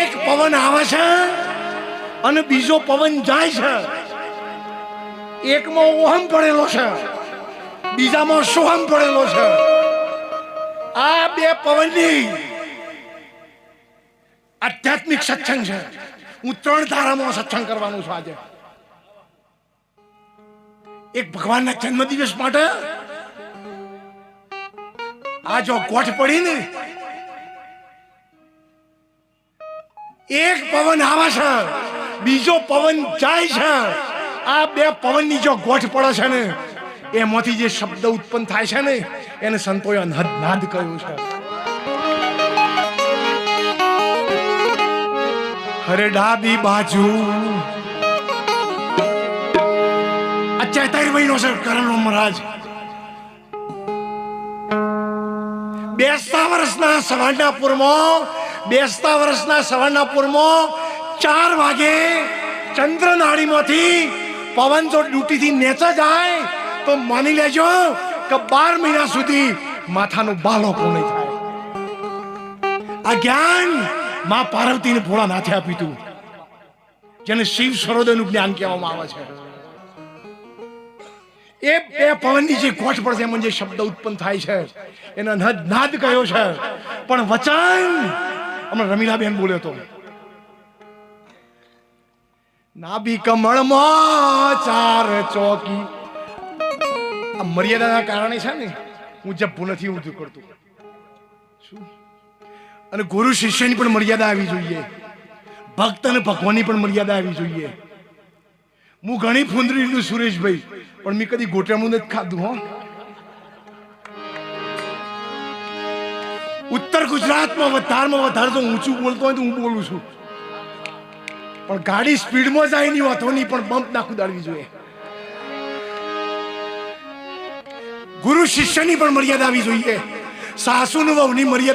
એક પવન આવે છે અને બીજો પવન જાય છે. એકમાં ઓહમ પડેલો છે, બીજામાં સોહમ પડેલો છે. આ બે પવનની આધ્યાત્મિક સત્સંગ છે. હું ત્રણ ધારામાં સત્સંગ કરવાનું છું આજે. એક ભગવાનના જન્મદિવસ માટે આ જો ગોઠ પડી ને એક પવન આવે છે, બીજો પવન જાય છે. આ બે પવનની જો ગોઠ પડે છે ને, એમાંથી જે શબ્દ ઉત્પન્ન થાય છે ને, એને સંતોએ અનહદ નાદ કહ્યું છે. હરે ડાબી બાજુ. આ ચેતાઈ મહિનો છે, કરણનો મહારાજ. બેસતા વર્ષના સવારનાપુરમાં બેસતા વર્ષના સવર્ણાપુરમાં ચાર વાગે ચંદ્રનાળીમાંથી પવન જો ડ્યુટીથી નેચા જાય, તો માની લેજો કે બાર મહિના સુધી માથાનું પણ નહીં થાય. આ જ્ઞાનમાં પાર્વતીને ભોળા નાથે આપ્યું હતું, જેને શિવ સરોદયનું જ્ઞાન કહેવામાં આવે છે. એ બે પવનની જે ગોઠ પડશે એમાં જે શબ્દ ઉત્પન્ન થાય છે, એનો નાદ કયો છે. પણ વચન હમણાં રમીલાબેન બોલ્યો તો. નાભી કમળમાં ચાર ચોકી. આ મર્યાદાના કારણે છે ને, હું જબ્બુ નથી ઊંધું કરતો. શું? અને ગુરુ શિષ્યની પણ મર્યાદા આવી જોઈએ. ભક્ત અને ભગવાનની પણ મર્યાદા આવી જોઈએ. હું ઘણી ફૂંદરી લીધું સુરેશભાઈ, પણ મેં કદી ગોટામું નથી ખાધું, હો. ઉત્તર ગુજરાતમાં વધારમાં વધારે તો ઊંચું બોલતો હોય તો હું બોલું છું. પણ ગાડી સ્પીડમાં જાય નહીં વાતો નહીં પણ બમ્પ ના કુદાડવી જોઈએ. ગુરુ શિષ્યની પણ મર્યાદા આવી જોઈએ. સાસુ વહુની મર્યાદા